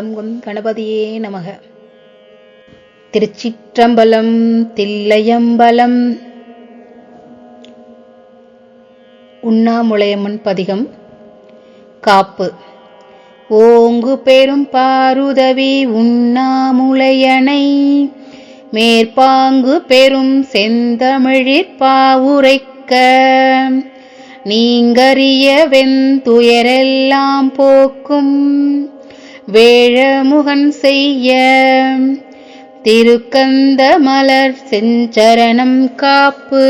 வழங்கும் கணபதியே நமக. திருச்சிற்றம்பலம் தில்லையம்பலம். உண்ணாமுளையம்மன் பதிகம். காப்பு. ஓங்கு பெரும் பாருதவி உண்ணாமுளையனை மேற்பாங்கு பெரும் செந்தமிழிற் பாவுரைக்க. நீங்கறிய வெந்துயரெல்லாம் போக்கும். வேழமுகன் செய்ய. திருக்கந்த மலர் செஞ்சரணம் காப்பு.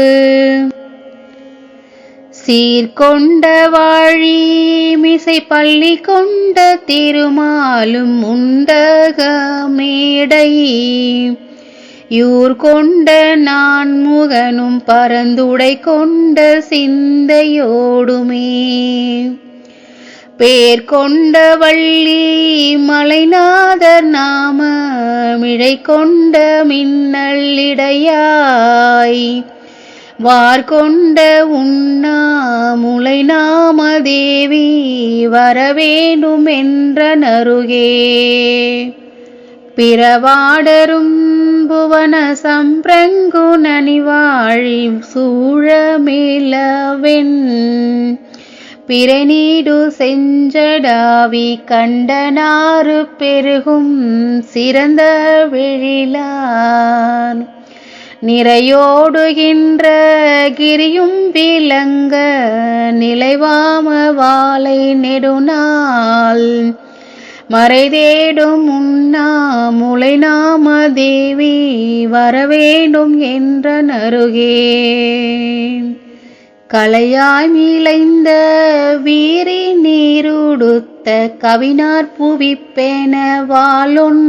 சீர்கொண்ட வாழி மிசை பள்ளி கொண்ட திருமாலும் உண்டக மேடை. யூர் கொண்ட நான் முகனும் பரந்துடை கொண்ட சிந்தையோடுமே. பேர் கொண்ட வள்ளி மலைநாதர் நாம மிழை கொண்ட மின்னல்லிடையாய் வார் கொண்ட உண்ணா முளை நாம தேவி வரவேண்டும் என்ற நருகே. பிறவாடரும் புவன சம்பிரங்கு நனிவாழி சூழமேலவென் பிறநீடு செஞ்சடாவி கண்டனாறு பெருகும் சிறந்த விழிலான். நிறையோடுகின்ற கிரியும் விளங்க நிலைவாம வாழை நெடுநாள். மறைதேடும் உண்ணா முளை நாம தேவி வரவேண்டும் என்ற நருகே கலையாய் மீளைந்த வீரி நீருடுத்த கவினார் புவிப்பேன வாழுன்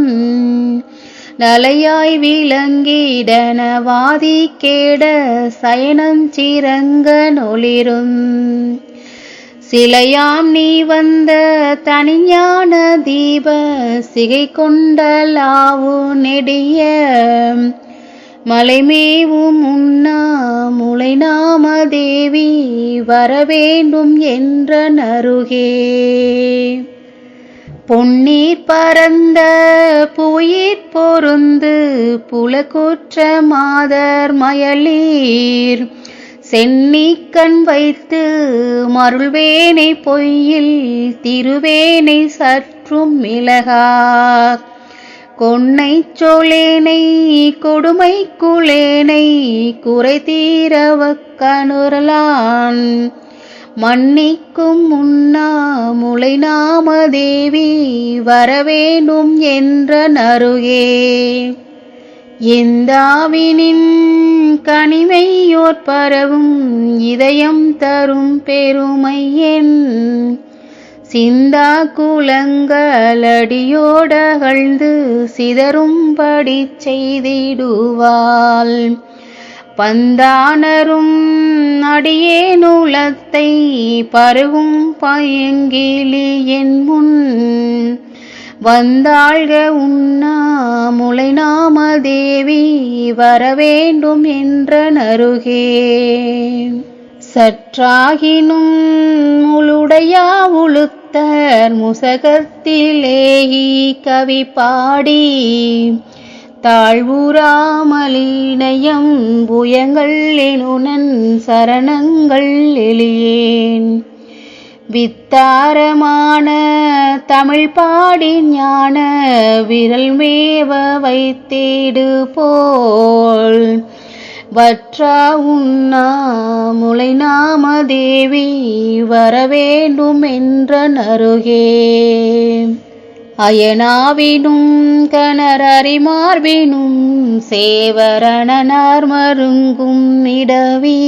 நலையாய் விளங்கிடன வாதி கேட சயனஞ்சிறங்க நொளிரும். சிலையாம் நீ வந்த தனிஞான தீப சிகை கொண்டலாவு நெடிய மலைமேவும் உண்ணா முளை நாம தேவி வரவேண்டும் என்ற நருகே. பொன்னீர் பரந்த புயிர் பொருந்து புலக்குற்ற மாதர் மயலீர் சென்னிக்கண் வைத்து மருள்வேனை பொய்யில் திருவேனை சற்றும் மிளகா கொன்னை சோலேனை கொடுமை குளேனை குறை தீரவக்கணுரலான் மன்னிக்கும் முன்னா முளை நாம தேவி வரவேணும் என்ற நருகே. எந்தாவினின் கனிமையோர் பரவும் இதயம் தரும் பெருமை என் சிந்தா குலங்களடியோடகழ்ந்து சிதறும்படி செய்திடுவாள். பந்தானரும் அடியே நூலத்தை பருகும் பயங்கிலி என் முன். வந்தாழ்க உண்ணா முளைநாம தேவி வரவேண்டும் என்ற நருகே சற்றாகினும் முழுடையா உளுத்தர் முசகத்திலேயி கவி பாடி. தாழ்வுராமலினயம் புயங்கள் எனுனன் சரணங்கள் எளியேன் வித்தாரமான தமிழ் பாடி ஞான விரல் மேவ வைத்தேடு போல். வற்றா உண்ணா முளை நாம தேவி வரவேண்டும் என்ற நருகே. அயனாவினும் கணரறிமார்பினும் சேவரணனார் மருங்கும் இடவி.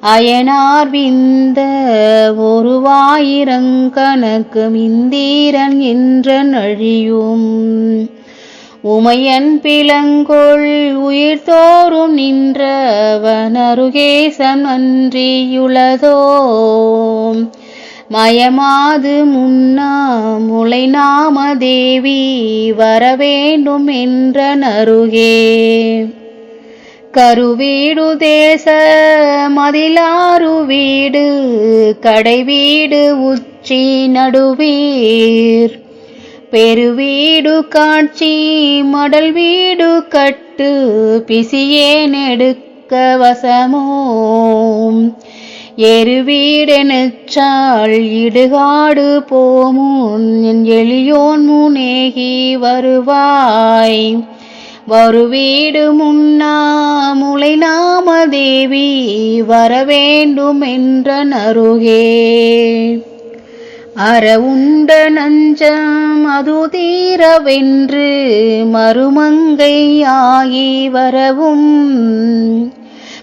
அயனார் விந்த ஒருவாயிரங்கணக்கு மிந்தீரன் என்ற நழியும். உமையன் பிளங்கொள் உயிர் தோறும் நின்றவனருகேசன் அன்றியுளதோ மயமாது முன்னா முளை நாம தேவி வரவேண்டும் என்ற நருகே கருவீடு தேச மதிலாறு வீடு கடை வீடு உச்சி நடுவீர். பெருவீடு காட்சி மடல் வீடு கட்டு பிசியே நெடுக்க வசமோ எருவீடெனுச்சாள் இடுகாடு போமுன் என் எளியோன் முனேகி வருவாய். வருவீடு முன்னா முளை நாம தேவி வரவேண்டும் என்ற நருகே. அறவுண்ட நஞ்சம் அது தீரவென்று மறுமங்கையாகி வரவும்.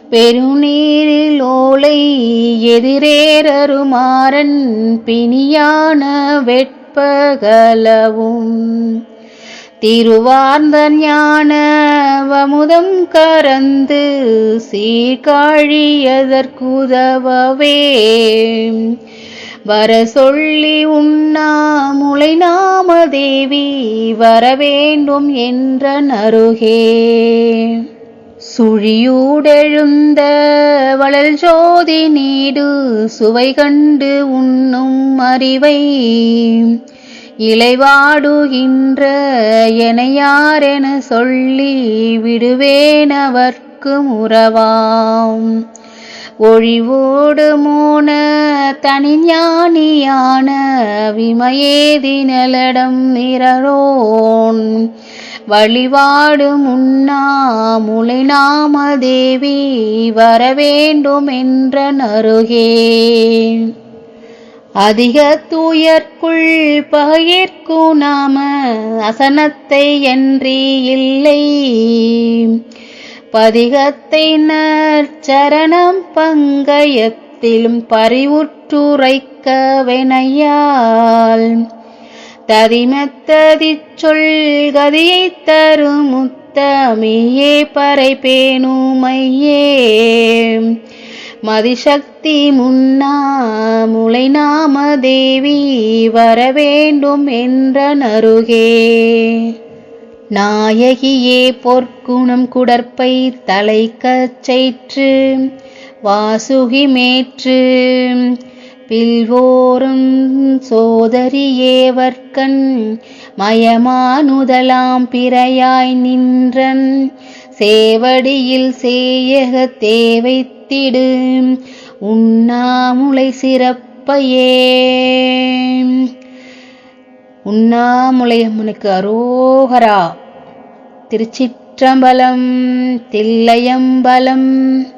பெருநீரில் ஓலை எதிரேறருமாறன் பிணியான வெட்பகலவும். திருவார்ந்த ஞான வமுதம் கரந்து சீர்காழியதற்குதவவே. வர சொல்லி உண்ணா முளை நாம தேவி வரவேண்டும் என்ற நருகே சுழியூடெழுந்த வளல் ஜோதி நீடு சுவை கண்டு உண்ணும் அறிவை. இலைவாடுகின்ற எனையாரென சொல்லி விடுவேனவர்க்கு முறவாம். ஒழிவோடு மோன தனிஞானியான விமயேதி நலடம் நிரரோன் வழிபாடு முன்னா முளை நாம தேவி வரவேண்டும் என்ற நருகே. அதிக தூயர்க்குள் பகையேற்கு நாம அசனத்தை என்றி இல்லை. பதிகத்தை நற்சரணம் பங்கயத்திலும் பறிவுற்றுரைக்க வினையால் ததிமத்ததி சொல் கதியை தரும் முத்தமியே பறை பேணுமையே மதிசக்தி முன்னா முளை நாம தேவி வரவேண்டும் என்ற நருகே நாயகியே பொற்குணம் குடற்பை தலை கச்சைற்று வாசுகி மேற்று. பில்வோரும் சோதரியேவர்கண் மயமானுதலாம் பிறையாய் நின்றன். சேவடியில் சேயக தேவைத்திடு உண்ணாமுலை சிறப்பையே. உண்ணாமுலையம்மனுக்கு அரோகரா. திருச்சிற்றம்பலம் தில்லையம்பலம்.